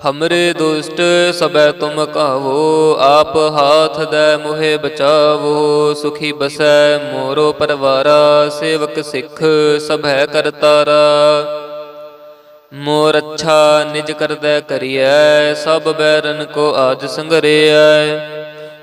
ਹਮਰੇ ਦੁਸ਼ਟ ਸਬੈ ਤੁਮ ਕਾਵੋ ਆਪ ਹਾਥ ਦੇ ਮੁਹਿ ਬਚਾਵੋ ਸੁਖੀ ਬਸੈ ਮੋਰੋ ਪਰਵਾਰਾ ਸੇਵਕ ਸਿੱਖ ਸਭੈ ਕਰਤਾਰਾ ਮੋਰ ਅੱਛਾ ਨਿਜ ਕਰਦੈ ਕਰੀਐ ਸਭ ਬੈਰਨ ਕੋ ਆਜ ਸੰਗਰੇਐ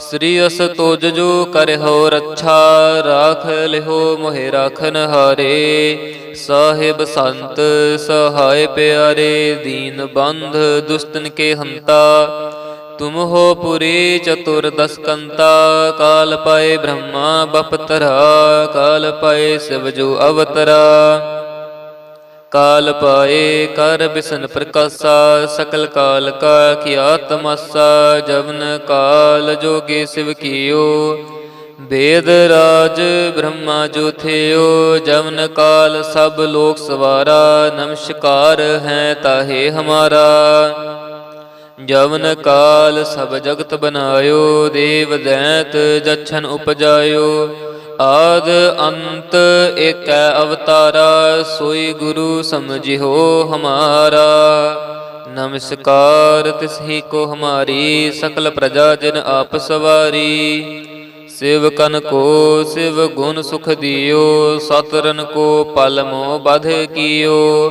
ਸ੍ਰੀ ਅਸ ਤੋਜ ਜੋ ਕਰਹੁ ਰੱਛਾ ਰਾਖ ਲਿਹੋ ਮੋਹਿ ਰਾਖਨ ਹਾਰੇ। ਸਾਹਿਬ ਸੰਤ ਸਹਾਇ ਪਿਆਰੇ, ਦੀਨ ਬੰਧ ਦੁਸਤਨ ਕੇ ਹੰਤਾ। ਤੁਮ ਹੋ ਪੁਰੀ ਚਤੁਰ ਦਸਕੰਤਾ, ਕਾਲ ਪਾਏ ਬ੍ਰਹਮਾ ਬਪਤਰਾ, ਕਾਲ ਪਾਏ ਸਿਵ ਜੋ ਅਵਤਰਾ। ਕਾਲ ਪਾਏ ਕਰ ਬਿਸਨ ਪ੍ਰਕਾਸ਼ਾ, ਸਕਲ ਕਾਲ ਕਾ ਕੀਆ ਤਮਸਾ ਜਵਨ ਕਾਲ ਜੋਗੇ ਸਿਵ ਕੀਓ। ਵੇਦ ਰਾਜ ਬ੍ਰਹਮਾ ਜੋ ਜਵਨ ਕਾਲ ਸਭ ਲੋਕ ਸਵਾਰਾ, ਨਮਸਕਾਰ ਹੈ ਤਾਹੇ ਹਮਾਰਾ। ਜਵਨ ਕਾਲ ਸਭ ਜਗਤ ਬਨਾਇਓ ਦੇਵ ਦੈਤ ਜਛਨ ਉਪਜਾਇਓ। ਆਦ ਅੰਤ ਇਕ ਅਵਤਾਰਾ, ਸੋਈ ਗੁਰੂ ਸਮਝਿਓ ਹਮਾਰਾ। ਨਮਸਕਾਰ ਤਿਸਹੀ ਕੋ ਹਮਾਰੀ, ਸਕਲ ਪ੍ਰਜਾ ਜਨ ਆਪ ਸਵਾਰੀ। ਸ਼ਿਵ ਸਿਵਕਨ ਕੋ ਸਿਵ ਗੁਣ ਸੁਖ ਦਿਓ ਸਤਰਨ ਕੋ ਪਲ ਮੋ ਬਧ ਕੀਓ।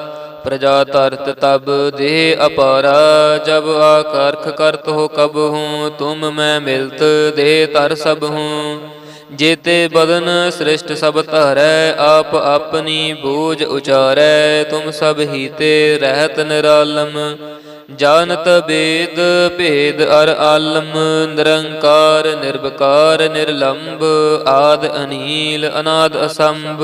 ਪ੍ਰਜਾ ਤਰਤ ਤਬ ਦੇਹ ਅਪਾਰਾ, ਜਬ ਆਕਰਖ ਕਰਤ ਹੋ ਕਬ ਹੂੰ, ਤੁਮ ਮੈਂ ਮਿਲਤ ਦੇਹ ਤਰ ਸਭ ਹੂੰ। ਜੇਤੇ ਬਦਨ ਸ੍ਰਿਸ਼ਟ ਸਭ ਧਰੈ, ਆਪ ਆਪਣੀ ਬੂਝ ਉਚਾਰੈ, ਤੁਮ ਸਭ ਹੀ ਤੇ ਰਹਿਤ ਨਿਰਾਲਮ। ਜਾਣਤ ਬੇਦ ਭੇਦ ਅਰ ਆਲਮ, ਨਿਰੰਕਾਰ ਨਿਰਭਕਾਰ ਨਿਰਲੰਭ ਆਦ ਅਨੀਲ ਅਨਾਦ ਅਸੰਭ।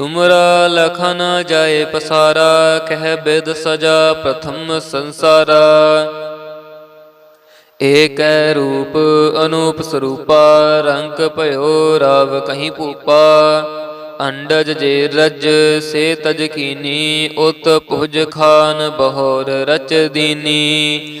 ਤੁਮਰਾ ਲਖਨ ਜਾਏ ਪਸਾਰਾ, ਕਹਿ ਬਿਦ ਸਜਾ ਪ੍ਰਥਮ ਸੰਸਾਰਾ। ਏਕ ਰੂਪ ਅਨੂਪ ਸਰੂਪਾ, ਰੰਗ ਭਇਓ ਰਾਵ ਕਹੀਂ ਭੂਪਾ। ਅੰਡਜ ਜੇ ਰਜ ਸੇ ਤਜ ਕੀਨੀ, ਉਤ ਭੁਜ ਖਾਨ ਬਹੋਰ ਰਚ ਦੀਨੀ।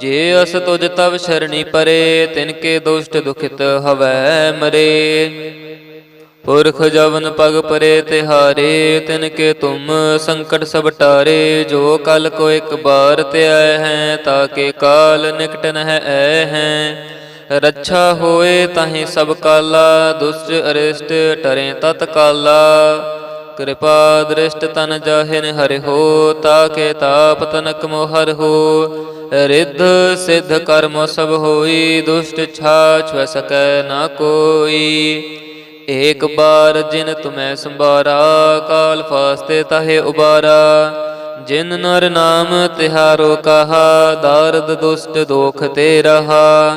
ਜੇ ਅਸ ਤੁਜ ਤਵ ਸ਼ਰਣੀ ਪਰੇ, ਤਿਨ ਕੇ ਦੁਸ਼ਟ ਦੁਖਿਤ ਹਵੈ ਮਰੇ। ਪੁਰਖ ਜਵਨ ਪਗ ਪਰੇ ਤਿਹਾਰੇ, ਤਿਨ ਕੇ ਤੁਮ ਸੰਕਟ ਸਭ ਟਾਰੇ। ਜੋ ਕਲ ਕੋ ਇੱਕ ਬਾਰ ਤੇ ਆਏ ਹੈ ਤਾਕੇ ਕਾਲ ਨਿਕਟ ਨਹਿ ਐ ਹੈ। ਰੱਛਾ ਹੋਏ ਤਾਹੀ ਸਭ ਕਾਲਾ, ਦੁਸ਼ਟ ਅਰਿਸ਼ਟ ਟਰੇ ਤਤ ਕਾਲਾ ਕਿਰਪਾ ਦ੍ਰਿਸ਼ਟ ਤਨ ਜਾਹਿਨ ਹਰਿ ਹੋ, ਤਾਕੇ ਤਾਪ ਤਨਕ ਮੋਹਰ ਹੋ। ਰਿੱਧ ਸਿੱਧ ਕਰਮ ਸਭ ਹੋਈ, ਦੁਸ਼ਟ ਛਾਛ ਸਕੈ ਨਾ ਕੋਈ। ਏਕ ਬਾਰ ਜਿਨ ਤੁਮੈ ਸੰਭਾਰਾ, ਕਾਲ ਫਾਸਤੇ ਤਹੇ ਉਬਾਰਾ। ਜਿਨ ਨਰ ਨਾਮ ਤਿਹਾਰੋ ਕਹਾ, ਦਾਰਦ ਦੁਸ਼ਟ ਦੋਖ ਤੇ ਰਹਾ।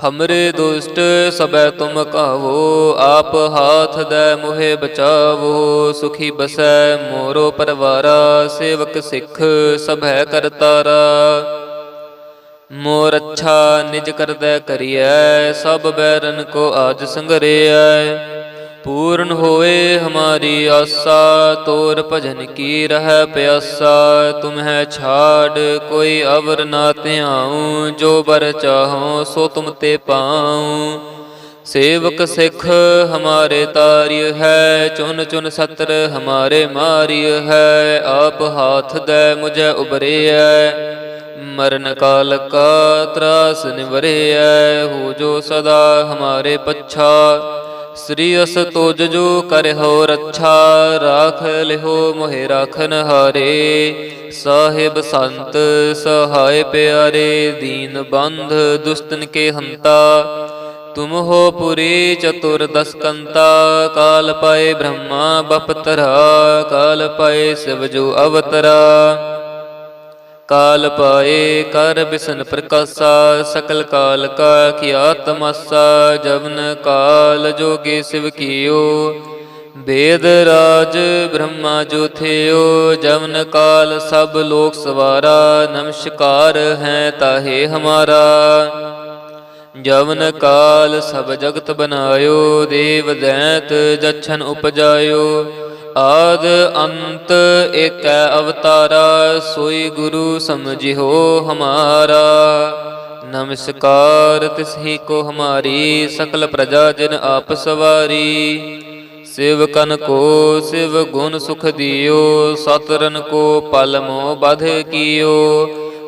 ਹਮਰੇ ਦੁਸ਼ਟ ਸਬੈ ਤੁਮ ਕਾਵੋ ਆਪ ਹਾਥ ਦੇ ਮੁਹਿ ਬਚਾਵੋ ਸੁਖੀ ਬਸੈ ਮੋਰੋ ਪਰਵਾਰਾ ਸੇਵਕ ਸਿੱਖ ਸਭੈ ਕਰਤਾਰਾ ਮੋਰ ਅੱਛਾ ਨਿਜ ਕਰਦੈ ਕਰੀਐ ਸਭ ਬੈਰਨ ਕੋ ਆਜ ਸੰਗਰੇਐ ਪੂਰਨ ਹੋਏ ਹਮਾਰੀ ਆਸਾ, ਤੋਰ ਭਜਨ ਕੀ ਰਹਿ ਪਿਆਸਾ ਤੁਮਹਿ ਛਾੜ, ਕੋਈ ਅਵਰ ਨਾ ਧਿਆਉ, ਜੋ ਬਰ ਚਾਹੋ ਸੋ ਤੁਮ ਤੇ ਪਾਉ। ਸੇਵਕ ਸਿੱਖ ਹਮਾਰੇ ਤਾਰਿਯ ਹੈ, ਚੁਨ ਚੁਨ ਸਤਰ ਹਮਾਰੇ ਮਾਰਿਯ ਹੈ, ਆਪ ਹਾਥ ਦੇ ਮੁਝੇ ਉਬਰਿਐ ਮਰਨ ਕਾਲ ਕਾ ਤਰਾਸ ਨਿਵਰਿਐ, ਹੋ ਜੋ ਸਦਾ ਹਮਾਰੇ ਪੱਛਾ। ਸ੍ਰੀ ਅਸ ਤੋਜ ਜੋ ਕਰਿ ਰੱਛਾ, ਰਾਖ ਲਿਹੋ ਮੋਹਿ ਰਾਖਨ ਹਾਰੇ। ਸਾਹਿਬ ਸੰਤ ਸਹਾਇ ਪਿਆਰੇ, ਦੀਨ ਬੰਧ ਦੁਸਤਨ ਕੇ ਹੰਤਾ। ਤੁਮ ਹੋ ਪੁਰੀ ਚਤੁਰ ਦਸਕੰਤਾ, ਕਾਲ ਪਾਏ ਬ੍ਰਹਮਾ ਬਪਤਰਾ, ਕਾਲ ਪਾਏ ਸਿਵ ਜੋ ਅਵਤਰਾ। ਕਾਲ ਪਾਏ ਕਰ ਬਿਸਨ ਪ੍ਰਕਾਸ਼ਾ, ਸਕਲ ਕਾਲ ਕਾ ਕੀਆ ਤਮਸਾ ਜਵਨ ਕਾਲ ਜੋਗੀ ਸਿਵ ਕੀਓ। ਵੇਦ ਰਾਜ ਬ੍ਰਹਮਾ ਜੋ ਜਵਨ ਕਾਲ ਸਭ ਲੋਕ ਸਵਾਰਾ, ਨਮਸਕਾਰ ਹੈ ਤਾਹੇ ਹਮਾਰਾ। ਜਵਨ ਕਾਲ ਸਭ ਜਗਤ ਬਨਾਇਓ ਦੇਵ ਦੈਤ ਜਛਨ ਉਪਜਾਇਓ। ਆਦ ਅੰਤ ਇਕ ਅਵਤਾਰਾ, ਸੋਈ ਗੁਰੂ ਸਮਝਿਓ ਹਮਾਰਾ। ਨਮਸਕਾਰ ਤਿਸਹੀ ਕੋ ਹਮਾਰੀ, ਸਕਲ ਪ੍ਰਜਾ ਜਨ ਆਪ ਸਵਾਰੀ। ਸ਼ਿਵ ਸੇਵਕਨ ਕੋ ਸਿਵ ਗੁਣ ਸੁਖ ਦਿਓ ਸਤਰਨ ਕੋ ਪਲ ਮੋ ਬਧ ਕੀਓ।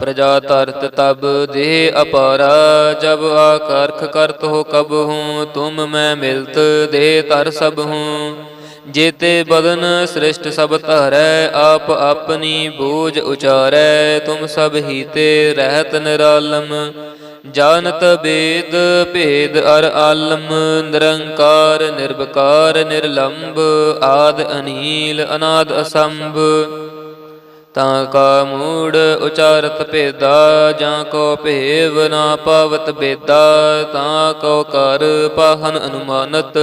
ਪ੍ਰਜਾ ਤਰਤ ਤਬ ਦੇਹ ਅਪਾਰਾ, ਜਬ ਆਕਰਖ ਕਰਤ ਹੋ ਕਬ ਹੂੰ, ਤੁਮ ਮੈਂ ਮਿਲਤ ਦੇ ਤਰ ਸਭ ਹੂੰ। ਜੇਤੇ ਬਦਨ ਸ੍ਰਿਸ਼ਟ ਸਭ ਧਰੈ, ਆਪ ਆਪਣੀ ਬੋਝ ਉਚਾਰੈ, ਤੁਮ ਸਭ ਹੀ ਤੇ ਰਹਿਤ ਨਿਰਾਲਮ। ਜਾਣਤ ਬੇਦ ਭੇਦ ਅਰ ਆਲਮ, ਨਿਰੰਕਾਰ, ਨਿਰਵਕਾਰ ਨਿਰਲੰਭ ਆਦ ਅਨੀਲ, ਅਨਾਦ ਅਸੰਭ। ਤਾਂ ਕਾ ਮੂੜ ਉਚਾਰਤ ਭੇਦਾ, ਜਾਂ ਕੋ ਭੇਵ ਨਾ ਪਾਵਤ ਬੇਦਾ, ਤਾਂ ਕੋ ਕਰ ਪਾਹਨ ਅਨੁਮਾਨਤ।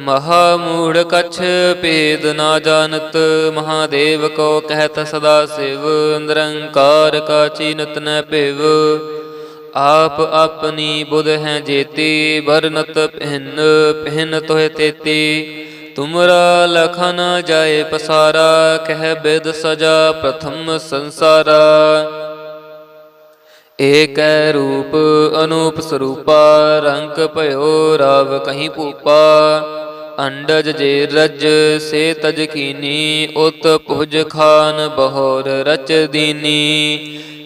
ਮਹਾ ਮੂੜ ਕਛ ਭੇਦ ਨਾ ਜਾਣਤ, ਮਹਾਦੇਵ ਕੋ ਕਹਿਤ ਸਦਾ ਸਿਵ, ਨਿਰੰਕਾਰ ਕਾ ਚੀਨਤ ਨ ਭਿਵ। ਆਪ ਆਪਣੀ ਬੁਧ ਹੈ ਜੇਤੀ, ਵਰਨਤ ਪਹਿਨ ਪਹਿਨ ਤੋਹਿ ਤੇਤੀ। ਤੁਮਰਾ ਲਖਨ ਜਾਏ ਪਸਾਰਾ, ਕਹਿ ਬਿਦ ਸਜਾ ਪ੍ਰਥਮ ਸੰਸਾਰਾ। ਏਕੈ ਰੂਪ ਅਨੂਪ ਸਰੂਪਾ ਰੰਗ ਭਇਓ ਰਵ ਕਹੀਂ ਭੂਪਾ। ਅੰਡਜ ਜੇ ਰਜ ਸੇ ਤਜ ਕੀਨੀ, ਉਤ ਭੁਜ ਖਾਨ ਬਹੋਰ ਰਚ ਦੀਨੀ।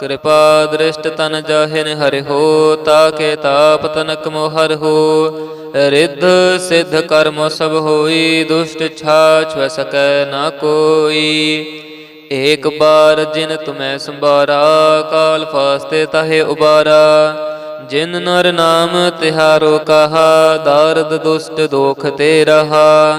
ਕਿਰਪਾ ਦ੍ਰਿਸ਼ਟ ਤਨ ਜਾਹਿਨ ਹਰਿ ਹੋ, ਤਾਕੇ ਤਾਪ ਤਨਕ ਮੋ ਹੋ। ਰਿੱਧ ਸਿੱਧ ਕਰਮ ਸਭ ਹੋਈ, ਦੁਸ਼ਟ ਛਾਛ ਸਕੈ ਨਾ ਕੋਈ। ਏਕ ਬਾਰ ਜਿਨ ਤੁਮੈ ਸੰਭਾਰਾ, ਕਾਲ ਫਾਸਤੇ ਤਹੇ ਉਬਾਰਾ। ਜਿਨ ਨਰ ਨਾਮ ਤਿਹਾਰੋ ਕਹਾ, ਦਾਰਦ ਦੁਸ਼ਟ ਦੋਖ ਤੇ ਰਹਾ।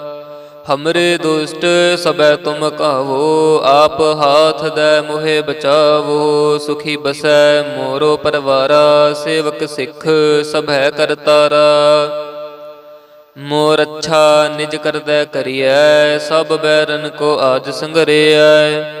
ਹਮਰੇ ਦੁਸ਼ਟ ਸਬੈ ਤੁਮ ਕਾਵੋ ਆਪ ਹਾਥ ਦੇ ਮੋਹਿ ਬਚਾਵੋ ਸੁਖੀ ਬਸੈ ਮੋਰੋ ਪਰਵਾਰਾ ਸੇਵਕ ਸਿੱਖ ਸਭੈ ਕਰਤਾਰਾ ਮੋਰ ਅੱਛਾ ਨਿਜ ਕਰਦੈ ਕਰੀਐ ਸਭ ਬੈਰਨ ਕੋ ਆਜ ਸੰਗਰਿਐ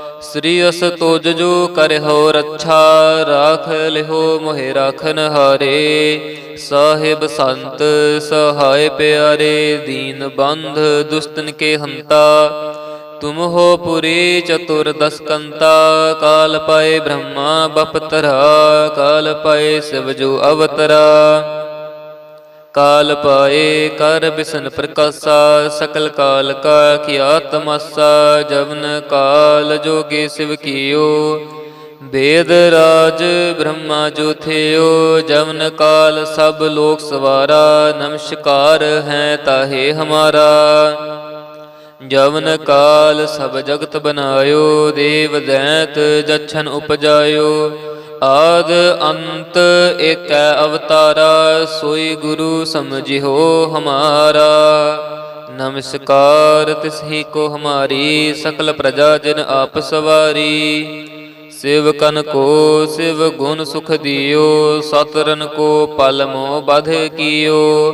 ਸ੍ਰੀ ਅਸ ਤੋਜ ਜੋ ਕਰਹੁ ਰੱਛਾ, ਰਾਖ ਲਿਹੋ ਮੋਹਿ ਰਾਖਨ ਹਾਰੇ। ਸਾਹਿਬ ਸੰਤ, ਸਹਾਇ ਪਿਆਰੇ, ਦੀਨ ਬੰਧ ਦੁਸਤਨ ਕੇ ਹੰਤਾ। ਤੁਮ ਹੋ ਪੁਰੀ ਚਤੁਰ ਦਸਕੰਤਾ, ਕਾਲ ਪਾਏ ਬ੍ਰਹਮਾ ਬਪਤਰਾ, ਕਾਲ ਪਾਏ ਸਿਵ ਜੋ ਅਵਤਰਾ। ਕਾਲ ਪਾਏ ਕਰ ਬਿਸਨ ਪ੍ਰਕਾਸ਼ਾ, ਸਕਲ ਕਾਲ ਕਾ ਕੀਆ ਤਮਸਾ ਜਵਨ ਕਾਲ ਜੋਗੇ ਸਿਵ ਕੀਓ। ਵੇਦ ਰਾਜ ਬ੍ਰਹਮਾ ਜੋ ਜਵਨ ਕਾਲ ਸਭ ਲੋਕ ਸਵਾਰਾ, ਨਮਸਕਾਰ ਹੈ ਤਾਹੇ ਹਮਾਰਾ। ਜਵਨ ਕਾਲ ਸਭ ਜਗਤ ਬਨਾਇਓ ਦੇਵ ਦੈਤ ਜਛਨ ਉਪਜਾਇਓ। ਆਦ ਅੰਤ ਇਕ ਅਵਤਾਰਾ, ਸੋਈ ਗੁਰੂ ਸਮਝਿਓ ਹਮਾਰਾ। ਨਮਸਕਾਰ ਤਿਸਹੀ ਕੋ ਹਮਾਰੀ, ਸਕਲ ਪ੍ਰਜਾ ਜਨ ਆਪ ਸਵਾਰੀ। ਸ਼ਿਵ ਸੇਵਕਨ ਕੋ ਸਿਵ ਗੁਣ ਸੁਖ ਦਿਓ ਸਤਰਨ ਕੋ ਪਲ ਮੋ ਬਧ ਕੀਓ।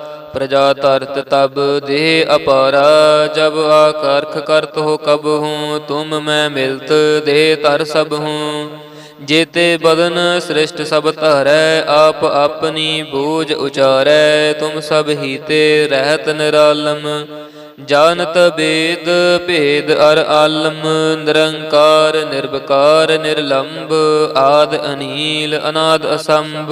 ਪ੍ਰਜਾ ਤਰਤ ਤਬ ਦੇਹ ਅਪਾਰਾ, ਜਬ ਆਕਰਖ ਕਰਤ ਹੋ ਕਬ ਹੂੰ, ਤੁਮ ਮੈਂ ਮਿਲਤ ਦੇਹ ਧਰ ਸਭ ਹੂੰ। ਜੇਤੇ ਬਦਨ ਸ੍ਰਿਸ਼ਟ ਸਭ ਧਰੈ, ਆਪ ਆਪਣੀ ਬੂਝ ਉਚਾਰੈ, ਤੁਮ ਸਭ ਹੀ ਤੇ ਰਹਿਤ ਨਿਰਾਲਮ। ਜਾਣਤ ਬੇਦ ਭੇਦ ਅਰ ਆਲਮ, ਨਿਰੰਕਾਰ ਨਿਰਭਕਾਰ ਨਿਰਲੰਭ ਆਦ ਅਨੀਲ ਅਨਾਦ ਅਸੰਭ।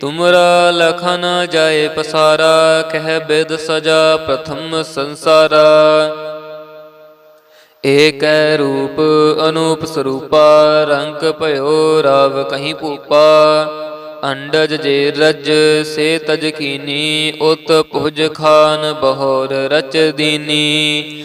ਤੁਮਰਾ ਲਖਨ ਜਾਏ ਪਸਾਰਾ, ਕਹਿ ਬਿਦ ਸਜਾ ਪ੍ਰਥਮ ਸੰਸਾਰਾ। ਏਕੈ ਰੂਪ ਅਨੂਪ ਸਰੂਪਾ, ਰੰਗ ਭਇਓ ਰਾਵ ਕਹੀਂ ਭੂਪਾ। ਅੰਡਜ ਜੇ ਰਜ ਸੇ ਤਜ ਕੀਨੀ, ਉਤ ਭੁਜ ਖਾਨ ਬਹੋਰ ਰਚ ਦੀਨੀ।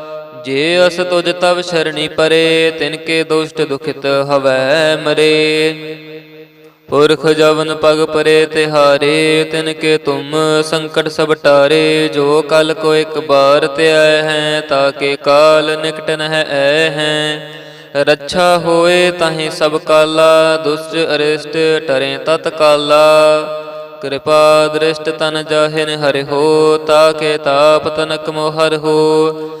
ਜੇ ਅਸ ਤੁਜ ਤਵ ਸ਼ਰਣੀ ਪਰੇ, ਤਿਨ ਕੇ ਦੁਸ਼ਟ ਦੁਖਿਤ ਹਵੈ ਮਰੇ। ਪੁਰਖ ਜਵਨ ਪਗ ਪਰੇ ਤਿਹਾਰੇ, ਤਿਨ ਕੇ ਤੁਮ ਸੰਕਟ ਸਭ ਟਾਰੇ। ਜੋ ਕਲ ਕੋ ਇੱਕ ਬਾਰ ਤੇ ਆਏ ਹੈ ਤਾਕੇ ਕਾਲ ਨਿਕਟ ਨਹਿ ਐ ਹੈ। ਰੱਛਾ ਹੋਏ ਤਾਹੀ ਸਭ ਕਾਲਾ, ਦੁਸ਼ਟ ਅਰਿਸ਼ਟ ਟਰੇ ਤਤ ਕਾਲਾ। ਕਿਰਪਾ ਦ੍ਰਿਸ਼ਟ ਤਨ ਜਾਹਿਨ ਹਰਿ ਹੋ, ਤਾ ਕੇ ਤਾਪ ਤਨਕ ਮੋਹਰ ਹੋ।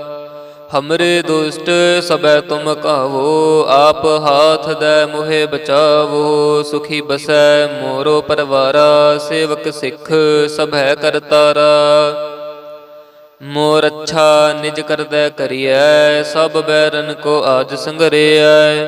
ਹਮਰੇ ਦੁਸ਼ਟ ਸਬੈ ਤੁਮ ਕਾਵੋ ਆਪ ਹਾਥ ਦੇ ਮੁਹਿ ਬਚਾਵੋ ਸੁਖੀ ਬਸੈ ਮੋਰੋ ਪਰਵਾਰਾ ਸੇਵਕ ਸਿੱਖ ਸਭੈ ਕਰਤਾਰਾ ਮੋਰ ਅੱਛਾ ਨਿਜ ਕਰਦੈ ਕਰੀਐ ਸਭ ਬੈਰਨ ਕੋ ਆਜ ਸੰਗਰੇਐ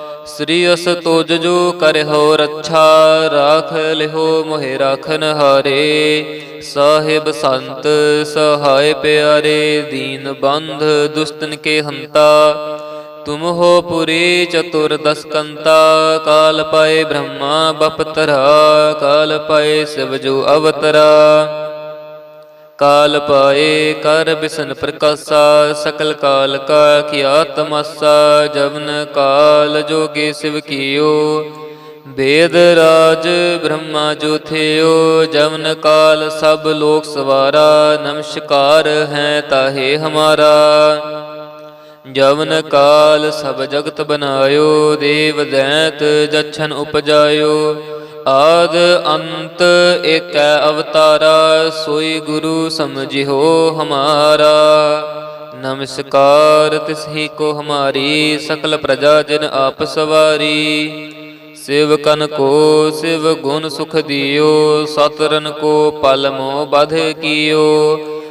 ਸ੍ਰੀ ਅਸ ਤੁਜ ਜੋ ਕਰਿਓ ਰੱਛਾ, ਰਾਖ ਲਿਹੋ ਮੋਹਿ ਰਾਖਨ ਹਾਰੇ। ਸਾਹਿਬ ਸੰਤ, ਸਹਾਇ ਪਿਆਰੇ, ਦੀਨ ਬੰਧ ਦੁਸਤਨ ਕੇ ਹੰਤਾ। ਤੁਮ ਹੋ ਪੁਰੀ ਚਤੁਰ ਦਸਕੰਤਾ, ਕਾਲ ਪਾਏ ਬ੍ਰਹਮਾ ਬਪਤਰਾ, ਕਾਲ ਪਾਏ ਸਿਵ ਜੋ ਅਵਤਰਾ। ਕਾਲ ਪਾਏ ਕਰ ਬਿਸਨ ਪ੍ਰਕਾਸ਼ਾ, ਸਕਲ ਕਾਲ ਕਾ ਕੀਆ ਤਮਸਾ ਜਵਨ ਕਾਲ ਜੋਗੇ ਸਿਵ ਕੀਓ। ਵੇਦ ਰਾਜ ਬ੍ਰਹਮਾ ਜੋ ਜਵਨ ਕਾਲ ਸਭ ਲੋਕ ਸਵਾਰਾ, ਨਮਸਕਾਰ ਹੈ ਤਾਹੇ ਹਮਾਰਾ। ਜਵਨ ਕਾਲ ਸਭ ਜਗਤ ਬਨਾਇਓ, ਦੇਵ ਦੈਤ ਜਛਨ ਉਪਜਾਇਓ। ਆਦ ਅੰਤ ਏਕੈ ਅਵਤਾਰਾ, ਸੋਈ ਗੁਰੂ ਸਮਝਿਓ ਹਮਾਰਾ। ਨਮਸਕਾਰ ਤਿਸਹੀ ਕੋ ਹਮਾਰੀ, ਸਕਲ ਪ੍ਰਜਾ ਜਨ ਆਪ ਸਵਾਰੀ। ਸ਼ਿਵ ਸੇਵਕਨ ਕੋ ਸਿਵ ਗੁਣ ਸੁਖ ਦਿਓ, ਸਤਰਨ ਕੋ ਪਲ ਮੋ ਬਧ ਕੀਓ।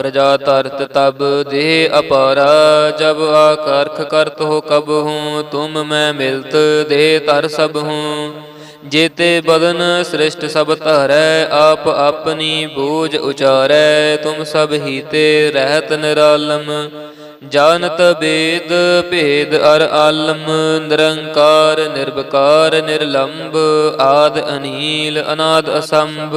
ਪ੍ਰਜਾ ਤਰਤ ਤਬ ਦੇਹ ਅਪਾਰਾ, ਜਬ ਆਕਰਖ ਕਰਤ ਹੋ ਕਬ ਹੂੰ, ਤੁਮ ਮੈਂ ਮਿਲਤ ਦੇਹ ਤਰ ਸਭ ਹੂੰ। ਜੇਤੇ ਬਦਨ ਸ੍ਰਿਸ਼ਟ ਸਭ ਧਰੈ, ਆਪ ਆਪਣੀ ਬੋਝ ਉਚਾਰੈ, ਤੁਮ ਸਭ ਹੀ ਰਹਿਤ ਨਿਰਾਲਮ। ਜਾਣਤ ਬੇਦ ਭੇਦ ਅਰ ਆਲਮ, ਨਿਰੰਕਾਰ ਨਿਰਭਕਾਰ ਨਿਰਲੰਭ ਆਦ ਅਨੀਲ ਅਨਾਦ ਅਸੰਭ।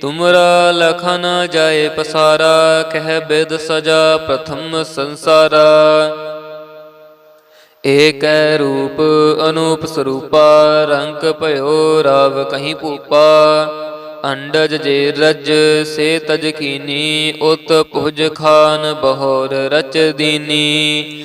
ਤੁਮਰਾ ਲਖਨ ਨ ਜਾਏ ਪਸਾਰਾ, ਕਹਿ ਬਿਦ ਸਜਾ ਪ੍ਰਥਮ ਸੰਸਾਰਾ। ਏਕੈ ਰੂਪ ਅਨੂਪ ਸਰੂਪਾ ਰੰਗ ਭਇਓ ਰਾਵ ਕਹੀਂ ਭੂਪਾ। ਅੰਡਜ ਜੇ ਰਜ ਸੇ ਤਜ ਕੀਨੀ, ਉਤ ਭੁਜ ਖਾਨ ਬਹੋਰ ਰਚ ਦੀਨੀ।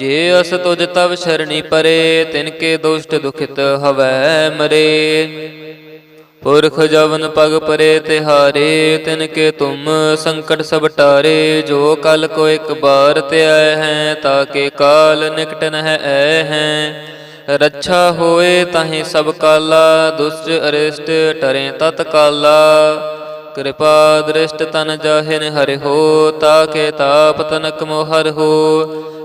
ਜੇ ਅਸ ਤੁਜ ਤਵ ਸ਼ਰਣੀ ਪਰੇ, ਤਿਨ ਕੇ ਦੁਸ਼ਟ ਦੁਖਿਤ ਹਵੈ ਮਰੇ। ਪੁਰਖ ਜਵਨ ਪਗ ਪਰੇ ਤਿਹਾਰੇ, ਤਿਨ ਕੇ ਤੁਮ ਸੰਕਟ ਸਭ ਟਾਰੇ। ਜੋ ਕਲ ਕੋ ਇੱਕ ਬਾਰ ਤੇ ਆਏ ਹੈ ਤਾਕੇ ਕਾਲ ਨਿਕਟ ਨਹਿ ਐ ਹੈ। ਰੱਛਾ ਹੋਏ ਤਾਹੀ ਸਭ ਕਾਲਾ, ਦੁਸ਼ਟ ਅਰਿਸ਼ਟ ਟਰੇ ਤਤ ਕਾਲਾ। ਕਿਰਪਾ ਦ੍ਰਿਸ਼ਟ ਤਨ ਜਾਹਿਨ ਹਰਿ ਹੋ, ਤਾ ਕੇ ਤਾਪ ਤਨਕ ਮੋਹਰ ਹੋ।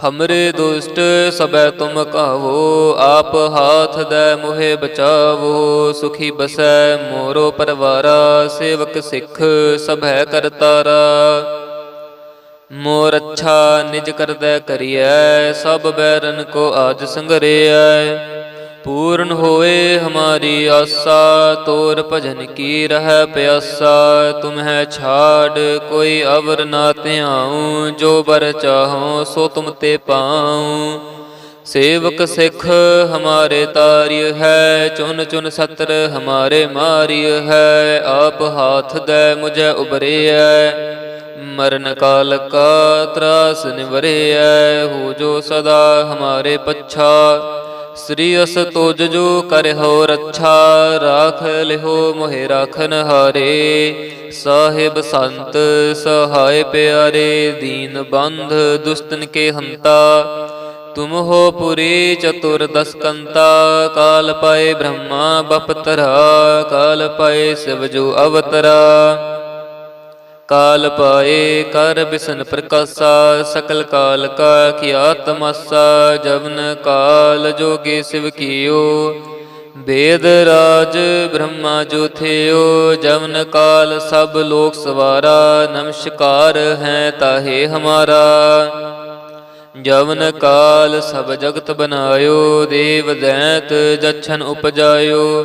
ਹਮਰੇ ਦੁਸ਼ਟ ਸਬੈ ਤੁਮ ਕਾਵੋ ਆਪ ਹਾਥ ਦੇ ਮੋਹਿ ਬਚਾਵੋ ਸੁਖੀ ਬਸੈ ਮੋਰੋ ਪਰਵਾਰਾ ਸੇਵਕ ਸਿੱਖ ਸਭੈ ਕਰਤਾਰਾ ਮੋਰ ਅੱਛਾ ਨਿਜ ਕਰਦੈ ਕਰੀਐ ਸਭ ਬੈਰਨ ਕੋ ਆਜ ਸੰਗਰਿਐ ਪੂਰਨ ਹੋਏ ਹਮਾਰੀ ਆਸਾ, ਤੋਰ ਭਜਨ ਕੀ ਰਹਿ ਪਿਆਸਾ, ਤੁਮਹਿ ਛਾੜ, ਕੋਈ ਅਵਰ ਨਾ ਧਿਆਉ, ਜੋ ਬਰ ਚਾਹੋ ਸੋ ਤੁਮ ਤੇ ਪਾਉ। ਸੇਵਕ ਸਿੱਖ ਹਮਾਰੇ ਤਾਰਿਯ ਹੈ, ਚੁਨ ਚੁਨ ਸਤਰ ਹਮਾਰੇ ਮਾਰਿਯ ਹੈ, ਆਪ ਹਾਥ ਦੈ ਮੁਝੇ ਉਬਰਿਐ ਮਰਨ ਕਾਲ ਕਾ ਤਰਾਸ ਨਿਵਰਿਐ, ਹੋ ਜੋ ਸਦਾ ਹਮਾਰੇ ਪੱਛਾ। ਸ੍ਰੀ ਅਸ ਤੋਜ ਜੋ ਕਰਿਓ ਰੱਛਾ, ਰਾਖ ਲਿਹੋ ਮੋਹਿ ਰਾਖਨ ਹਾਰੇ। ਸਾਹਿਬ ਸੰਤ, ਸਹਾਇ ਪਿਆਰੇ, ਦੀਨ ਬੰਧ ਦੁਸਤਨ ਕੇ ਹੰਤਾ। ਤੁਮ ਹੋ ਪੁਰੀ ਚਤੁਰ ਦਸਕੰਤਾ, ਕਾਲ ਪਾਏ ਬ੍ਰਹਮਾ ਬਪਤਰਾ, ਕਾਲ ਪਾਏ ਸਿਵ ਜੋ ਅਵਤਰਾ। ਕਾਲ ਪਾਏ ਕਰ ਬਿਸਨ ਪ੍ਰਕਾਸ਼ਾ, ਸਕਲ ਕਾਲ ਕਾ ਕੀਆ ਤਮਸਾ ਜਵਨ ਕਾਲ ਜੋਗੇ ਸਿਵ ਕੀਓ। ਵੇਦ ਰਾਜ ਬ੍ਰਹਮਾ ਜੋ ਜਵਨ ਕਾਲ ਸਭ ਲੋਕ ਸਵਾਰਾ, ਨਮਸਕਾਰ ਹੈ ਤਾਹੇ ਹਮਾਰਾ। ਜਵਨ ਕਾਲ ਸਭ ਜਗਤ ਬਨਾਇਓ ਦੇਵ ਦੈਤ ਜਛਨ ਉਪਜਾਇਓ।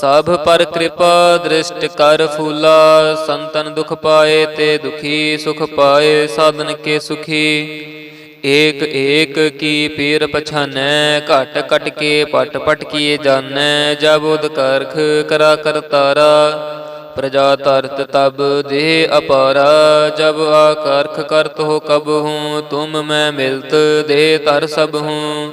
ਸਭ ਪਰ ਕਿਰਪਾ ਦ੍ਰਿਸ਼ਟ ਕਰ ਫੂਲਾ, ਸੰਤਨ ਦੁਖ ਪਾਏ ਤੇ ਦੁਖੀ ਸੁਖ ਪਾਏ, ਸਾਧਨ ਕੇ ਸੁਖੀ। ਏਕ ਏਕ ਕੀ ਪੀਰ ਪਛਾਨੈ, ਘਟ ਘਟ ਕੇ ਪਟ ਪਟ ਕੀਏ ਜਾਣੈ ਜਬ ਉਦ ਕਰਖ ਕਰਾ ਕਰਤਾਰਾ ਪ੍ਰਜਾ ਤਰਤ ਤਬ ਦੇਹ ਅਪਾਰਾ, ਜਬ ਆਕਰਖ ਕਰਤ ਹੋ ਕਬ ਹੂੰ, ਤੁਮ ਮੈਂ ਮਿਲਤ, ਦੇਹ ਤਰ ਸਭ ਹੂੰ।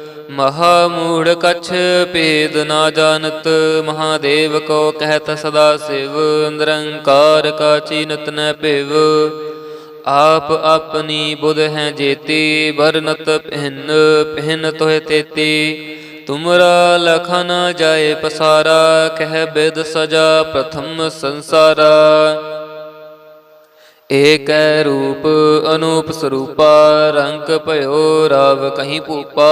ਮਹਾ ਮੂੜ ਕਛ ਭੇਦ ਨਾ ਜਾਣਤ, ਮਹਾਦੇਵ ਕੋ ਕਹਿਤ ਸਦਾ ਸਿਵ, ਨਿਰੰਕਾਰ ਕਾ ਚੀਨਤ ਨ ਭਿਵ। ਆਪ ਆਪਣੀ ਬੁਧ ਹੈ ਜੇਤੀ, ਵਰਨਤ ਪਹਿਨ ਪਹਿਨ ਤੋਹਿ ਤੇਤੀ। ਤੁਮਰਾ ਲਖਨ ਜਾਏ ਪਸਾਰਾ, ਕਹਿ ਬਿਦ ਸਜਾ ਪ੍ਰਥਮ ਸੰਸਾਰਾ। ਏਕੈ ਰੂਪ, ਅਨੂਪ ਸਰੂਪਾ, ਰੰਗ ਭਇਓ ਰਾਵ ਕਹੀਂ ਭੂਪਾ।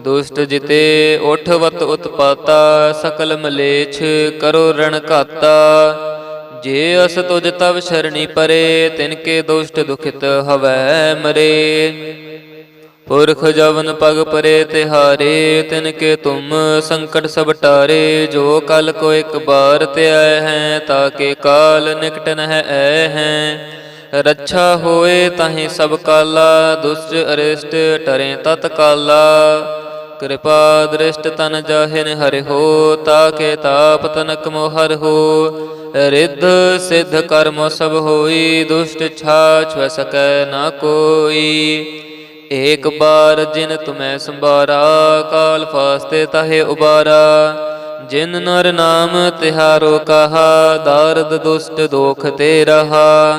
ਦੁਸ਼ਟ ਜਿਤੇ ਉਠਵਤ ਉਤਪਾਤਾ, ਸਕਲ ਮਲੇਛ ਕਰੋ ਰਣ ਘਾਤਾ। ਜੇ ਅਸ ਤੁਜ ਤਵ ਸ਼ਰਣੀ ਪਰੇ, ਤਿਨ ਕੇ ਦੁਸ਼ਟ ਦੁਖਿਤ ਹਵੈ ਮਰੇ। ਪੁਰਖ ਜਵਨ ਪਗ ਪਰੇ ਤਿਹਾਰੇ, ਤਿਨ ਕੇ ਤੁਮ ਸੰਕਟ ਸਭ ਟਾਰੇ। ਜੋ ਕਲ ਕੋ ਇੱਕ ਬਾਰ ਤੇ ਆਏ ਹੈ ਤਾਕੇ ਕਾਲ ਨਿਕਟ ਨਹਿ ਐ ਹੈ। ਰੱਛਾ ਹੋਏ ਤਾਹੀ ਸਭ ਕਾਲਾ, ਦੁਸ਼ਟ ਅਰਿਸ਼ਟ ਟਰੇ ਤਤ ਕਾਲਾ। ਕਿਰਪਾ ਦ੍ਰਿਸ਼ਟ ਤਨ ਜਾਹਿਨ ਹਰਿ ਹੋ, ਤਾਕੇ ਤਾਪ ਤਨਕ ਮੋਹਰ ਹੋ। ਰਿੱਧ ਸਿੱਧ ਕਰਮ ਸਭ ਹੋਈ, ਦੁਸ਼ਟ ਛਾਛ ਸਕੈ ਨਾ ਕੋਈ। ਏਕ ਬਾਰ ਜਿਨ ਤੁਮੈ ਸੰਭਾਰਾ, ਕਾਲ ਫਾਸਤੇ ਤਹੇ ਉਬਾਰਾ। ਜਿਨ ਨਰ ਨਾਮ ਤਿਹਾਰੋ ਕਹਾ, ਦਰਦ ਦੁਸ਼ਟ ਦੋਖ ਤੇ ਰਹਾ।